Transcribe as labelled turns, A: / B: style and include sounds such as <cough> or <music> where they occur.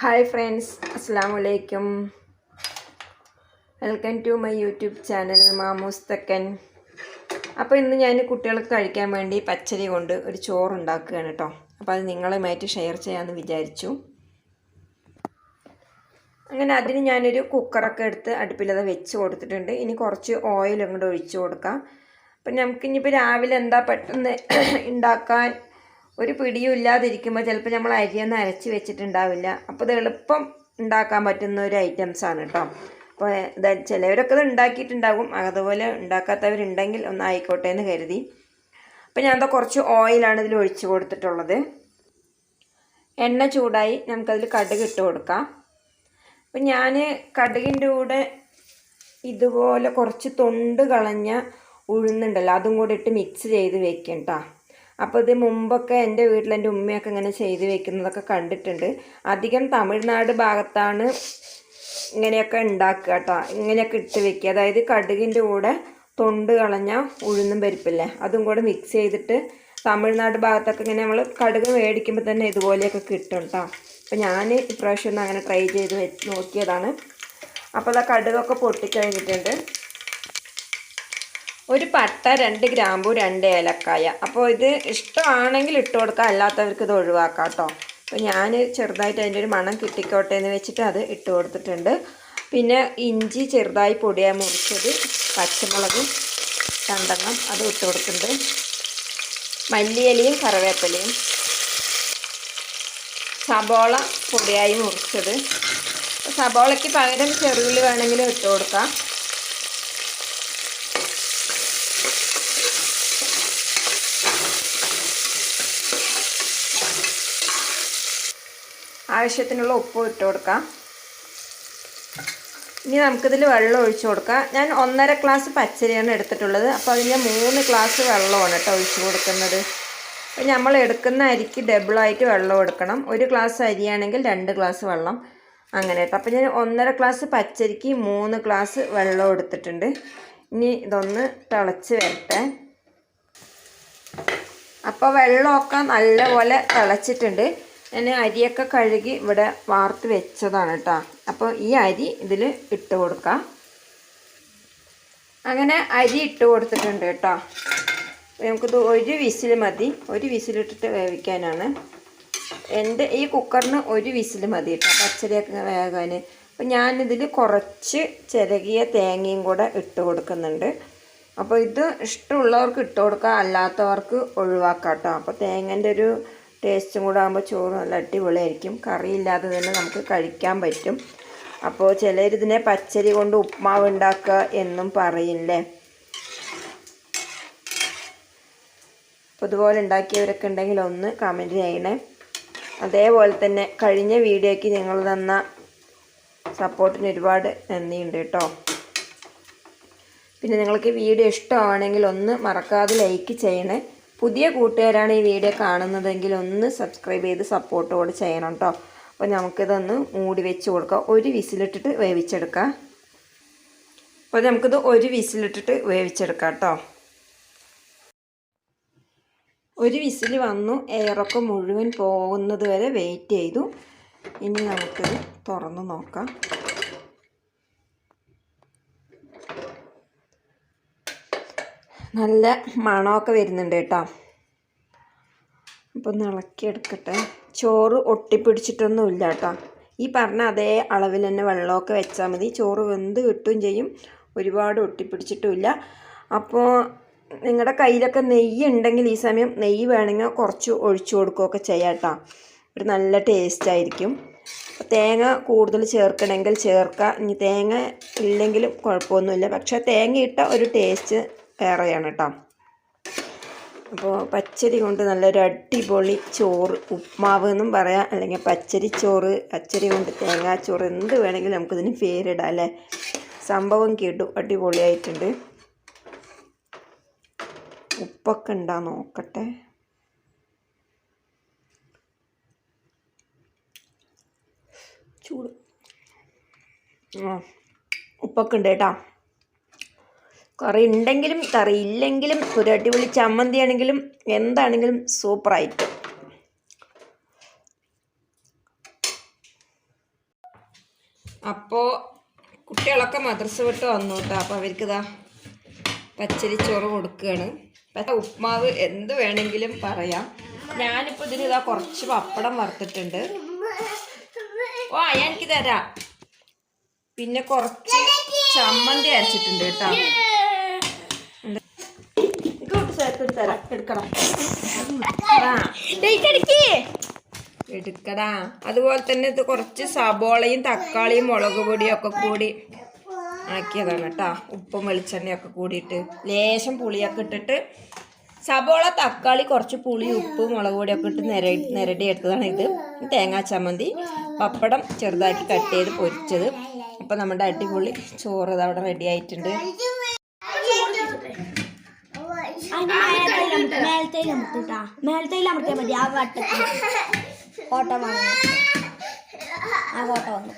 A: Hi friends അസ്സാം വലൈക്കും welcome to my YouTube channel മാമൂസ് തക്കൻ അപ്പോൾ ഇന്ന് ഞാൻ കുട്ടികൾക്ക് കഴിക്കാൻ വേണ്ടി പച്ചരി കൊണ്ട് ഒരു ചോറ് ഉണ്ടാക്കുകയാണ് കേട്ടോ അപ്പോൾ അത് നിങ്ങളുമായിട്ട് ഷെയർ ചെയ്യാമെന്ന് വിചാരിച്ചു. അങ്ങനെ അതിന് ഞാനൊരു കുക്കറൊക്കെ എടുത്ത് അടുപ്പിലത് വെച്ച് കൊടുത്തിട്ടുണ്ട്. ഇനി കുറച്ച് ഓയിൽ അങ്ങോട്ട് ഒഴിച്ച് കൊടുക്കാം. അപ്പം നമുക്കിനിയിപ്പോൾ രാവിലെ എന്താ പെട്ടെന്ന് <coughs> ഉണ്ടാക്കാൻ ഒരു പിടിയും ഇല്ലാതിരിക്കുമ്പോൾ ചിലപ്പോൾ നമ്മൾ അരിയൊന്നും അരച്ച് വെച്ചിട്ടുണ്ടാവില്ല. അപ്പോൾ ഇത് എളുപ്പം ഉണ്ടാക്കാൻ പറ്റുന്ന ഒരു ഐറ്റംസാണ് കേട്ടോ അപ്പോൾ ഇത് ചിലവരൊക്കെ ഇത് ഉണ്ടാക്കിയിട്ടുണ്ടാകും. അതുപോലെ ഉണ്ടാക്കാത്തവരുണ്ടെങ്കിൽ ഒന്ന് ആയിക്കോട്ടെ എന്ന് കരുതി. അപ്പോൾ ഞാൻ എന്താ കുറച്ച് ഓയിലാണ് ഇതിൽ ഒഴിച്ചു കൊടുത്തിട്ടുള്ളത്. എണ്ണ ചൂടായി നമുക്കതിൽ കടുക് ഇട്ട് കൊടുക്കാം. അപ്പം ഞാൻ കടുകിന്റെ കൂടെ ഇതുപോലെ കുറച്ച് തൊണ്ട് കളഞ്ഞ ഉഴുന്നുണ്ടല്ലോ അതും കൂടെ ഇട്ട് മിക്സ് ചെയ്ത് വെക്കാം കേട്ടോ അപ്പോൾ ഇത് മുമ്പൊക്കെ എന്റെ വീട്ടിൽ എന്റെ ഉമ്മയൊക്കെ ഇങ്ങനെ ചെയ്ത് വെക്കുന്നതൊക്കെ കണ്ടിട്ടുണ്ട്. അധികം തമിഴ്നാട് ഭാഗത്താണ് ഇങ്ങനെയൊക്കെ ഉണ്ടാക്കുക കേട്ടോ. ഇങ്ങനെയൊക്കെ ഇട്ട് വെക്കുക. അതായത് കടുകിന്റെ കൂടെ തൊണ്ട് കളഞ്ഞ ഉഴുന്നും പരിപ്പില്ലേ അതും കൂടെ മിക്സ് ചെയ്തിട്ട് തമിഴ്നാട് ഭാഗത്തൊക്കെ ഇങ്ങനെ നമ്മൾ കടുക് മേടിക്കുമ്പോൾ തന്നെ ഇതുപോലെയൊക്കെ കിട്ടും കേട്ടോ. അപ്പോൾ ഞാൻ ഇപ്രാവശ്യം ഒന്ന് അങ്ങനെ ട്രൈ ചെയ്ത് നോക്കിയതാണ്. അപ്പോൾ അതാ കടുകൊക്കെ പൊട്ടിക്കഴിഞ്ഞിട്ടുണ്ട്. ഒരു പട്ട രണ്ട് ഗ്രാമ്പു രണ്ട് ഏലക്കായ. അപ്പോൾ ഇത് ഇഷ്ടമാണെങ്കിൽ ഇട്ട് കൊടുക്കുക അല്ലാത്തവർക്ക് ഇത് ഒഴിവാക്കാം കേട്ടോ അപ്പോൾ ഞാൻ ചെറുതായിട്ട് അതിന്റെ ഒരു മണം കിട്ടിക്കോട്ടെ എന്ന് വെച്ചിട്ട് അത് ഇട്ട് കൊടുത്തിട്ടുണ്ട്. പിന്നെ ഇഞ്ചി ചെറുതായി പൊടിയായി മുറിച്ചത് പച്ചമുളകും രണ്ടെണ്ണം അത് ഇട്ട് കൊടുത്തിട്ടുണ്ട്. മല്ലിയിലയും കറിവേപ്പിലയും. സബോള പൊടിയായി മുറിച്ചത്. സബോളയ്ക്ക് പകരം ചെറുള്ളി വേണമെങ്കിലും ഇട്ട് കൊടുക്കാം. ആവശ്യത്തിനുള്ള ഉപ്പ് ഇട്ട് കൊടുക്കാം. ഇനി നമുക്കിതിൽ വെള്ളം ഒഴിച്ചു കൊടുക്കാം. ഞാൻ ഒന്നര ഗ്ലാസ് പച്ചരിയാണ് എടുത്തിട്ടുള്ളത്. അപ്പോൾ അതിന് മൂന്ന് ഗ്ലാസ് വെള്ളമാണ് കേട്ടോ ഒഴിച്ചു കൊടുക്കുന്നത്. അപ്പോൾ നമ്മൾ എടുക്കുന്ന അരിക്ക് ഡബിളായിട്ട് വെള്ളം എടുക്കണം ഒരു ഗ്ലാസ് അരിയാണെങ്കിൽ രണ്ട് ഗ്ലാസ് വെള്ളം അങ്ങനെ അപ്പോൾ ഞാൻ ഒന്നര ഗ്ലാസ് പച്ചരിക്ക് മൂന്ന് ഗ്ലാസ് വെള്ളം എടുത്തിട്ടുണ്ട്. ഇനി ഇതൊന്ന് തിളച്ച് വരട്ടെ. അപ്പോൾ വെള്ളമൊക്കെ നല്ലപോലെ തിളച്ചിട്ടുണ്ട്. ഞാൻ അരിയൊക്കെ കഴുകി ഇവിടെ വാർത്ത് വെച്ചതാണ് കേട്ടോ. അപ്പോൾ ഈ അരി ഇതിൽ ഇട്ട് കൊടുക്കാം. അങ്ങനെ അരി ഇട്ട് കൊടുത്തിട്ടുണ്ട് കേട്ടോ. നമുക്കിത് ഒരു വിസിൽ മതി. ഒരു വിസിലിട്ടിട്ട് വേവിക്കാനാണ്. എന്റെ ഈ കുക്കറിന് ഒരു വിസിൽ മതി കേട്ടോ. പച്ചരിയൊക്കെ വേകാൻ. അപ്പോൾ ഞാനിതിൽ കുറച്ച് ചിരകിയ തേങ്ങയും കൂടെ ഇട്ട് കൊടുക്കുന്നുണ്ട്. അപ്പോൾ ഇത് ഇഷ്ടമുള്ളവർക്ക് ഇട്ട് കൊടുക്കാം. അല്ലാത്തവർക്ക് ഒഴിവാക്കാം കേട്ടോ. അപ്പോൾ തേങ്ങന്റെ ഒരു ടേസ്റ്റും കൂടെ ആകുമ്പോൾ ചോറ് നല്ല അടിപൊളിയായിരിക്കും. കറിയില്ലാതെ തന്നെ നമുക്ക് കഴിക്കാൻ പറ്റും. അപ്പോൾ ചിലരിതിനെ പച്ചരി കൊണ്ട് ഉപ്മാവ് ഉണ്ടാക്കുക എന്നും പറയില്ലേ? അപ്പോൾ ഇതുപോലെ ഉണ്ടാക്കിയവരൊക്കെ ഉണ്ടെങ്കിൽ ഒന്ന് കമന്റ് ചെയ്യണേ. അതേപോലെ തന്നെ കഴിഞ്ഞ വീഡിയോയ്ക്ക് നിങ്ങൾ തന്ന സപ്പോർട്ടിന് ഒരുപാട് നന്ദിയുണ്ട് കേട്ടോ. പിന്നെ നിങ്ങൾക്ക് വീഡിയോ ഇഷ്ടമാണെങ്കിൽ ഒന്ന് മറക്കാതെ ലൈക്ക് ചെയ്യണേ. പുതിയ കൂട്ടുകാരാണ് ഈ വീഡിയോ കാണുന്നതെങ്കിൽ ഒന്ന് സബ്സ്ക്രൈബ് ചെയ്ത് സപ്പോർട്ടോട് ചെയ്യണം കേട്ടോ അപ്പോൾ നമുക്കിതൊന്ന് മൂടി വെച്ച് കൊടുക്കാം. ഒരു വിസിലിട്ടിട്ട് വേവിച്ചെടുക്കാം. അപ്പോൾ നമുക്കിത് ഒരു വിസിലിട്ടിട്ട് വേവിച്ചെടുക്കാം കേട്ടോ ഒരു വിസിൽ വന്നു. എയറൊക്കെ മുഴുവൻ പോകുന്നത് വരെ വെയിറ്റ് ചെയ്തു. ഇനി നമുക്കിത് തുറന്ന് നോക്കാം. നല്ല മണമൊക്കെ വരുന്നുണ്ട് കേട്ടോ. അപ്പോൾ ഒന്ന് ഇളക്കിയെടുക്കട്ടെ. ചോറ് ഒട്ടിപ്പിടിച്ചിട്ടൊന്നുമില്ല കേട്ടോ. ഈ പറഞ്ഞ അതേ അളവിൽ തന്നെ വെള്ളമൊക്കെ വെച്ചാൽ മതി. ചോറ് വെന്ത് കിട്ടുകയും ചെയ്യും. ഒരുപാട് ഒട്ടിപ്പിടിച്ചിട്ടുമില്ല. അപ്പോൾ നിങ്ങളുടെ കയ്യിലൊക്കെ നെയ്യ് ഉണ്ടെങ്കിൽ ഈ സമയം നെയ്യ് വേണമെങ്കിൽ കുറച്ച് ഒഴിച്ചു കൊടുക്കുകയൊക്കെ ചെയ്യാം കേട്ടോ. ഒരു നല്ല ടേസ്റ്റ് ആയിരിക്കും. തേങ്ങ കൂടുതൽ ചേർക്കണമെങ്കിൽ ചേർക്കാം. ഇനി തേങ്ങ ഇല്ലെങ്കിലും കുഴപ്പമൊന്നുമില്ല. പക്ഷേ തേങ്ങ ഇട്ട ഒരു ടേസ്റ്റ് വേറെയാണ് കേട്ടോ. അപ്പോൾ പച്ചരി കൊണ്ട് നല്ലൊരു അടിപൊളി ചോറ് ഉപ്മാവ് എന്നും പറയാം. അല്ലെങ്കിൽ പച്ചരി ചോറ് പച്ചരി കൊണ്ട് തേങ്ങാച്ചോറ് എന്ത് വേണമെങ്കിലും നമുക്കിതിന് പേരിടാം അല്ലേ? സംഭവം കേട്ടു അടിപൊളിയായിട്ടുണ്ട്. ഉപ്പൊക്കെ ഉണ്ടാ നോക്കട്ടെ. ചൂട്. ആ ഉപ്പൊക്കെ ഉണ്ട് കേട്ടോ. കറി ഉണ്ടെങ്കിലും കറി ഇല്ലെങ്കിലും ഒരു അടിപൊളി ചമ്മന്തി ആണെങ്കിലും എന്താണെങ്കിലും സൂപ്പറായിട്ട്. അപ്പോൾ കുട്ടികളൊക്കെ മദ്രസ വിട്ട് വന്നു കേട്ടോ അപ്പോൾ അവർക്ക് ഇതാ പച്ചരി ചോറ് കൊടുക്കുകയാണ് പച്ച ഉപ്മാവ് എന്ത് വേണമെങ്കിലും പറയാം. ഞാനിപ്പോൾ ഇതിന് ഇതാ കുറച്ച് പപ്പടം വറുത്തിട്ടുണ്ട്. ഓ എനിക്ക് തരാം പിന്നെ കുറച്ച് ചമ്മന്തി അരച്ചിട്ടുണ്ട് കേട്ടോ. തരാം. എടുക്കണം. എടുക്കടാ. അതുപോലെ തന്നെ ഇത് കുറച്ച് സബോളയും തക്കാളിയും മുളക് പൊടിയും ഒക്കെ കൂടി ആക്കിയതാണ് കേട്ടോ. ഉപ്പും വെളിച്ചെണ്ണയൊക്കെ കൂടിയിട്ട് ലേശം പുളിയൊക്കെ ഇട്ടിട്ട് സബോള തക്കാളി കുറച്ച് പുളി ഉപ്പ് മുളക് പൊടിയൊക്കെ ഇട്ട് നിര നിരടി എടുത്തതാണ് ഇത്. തേങ്ങാ ചമ്മന്തി പപ്പടം ചെറുതാക്കി കട്ട് ചെയ്ത് പൊരിച്ചത്. അപ്പം നമ്മുടെ അടിപൊളി ചോറ് അവിടെ റെഡി ആയിട്ടുണ്ട്.
B: മേലത്തേയിൽ അമർത്തിട്ടാ മേലത്തേയിൽ അമർത്തിയാൽ മതി ആ വട്ടത്തിൽ ഓട്ടം വന്നു ആ ഓട്ടം വന്നു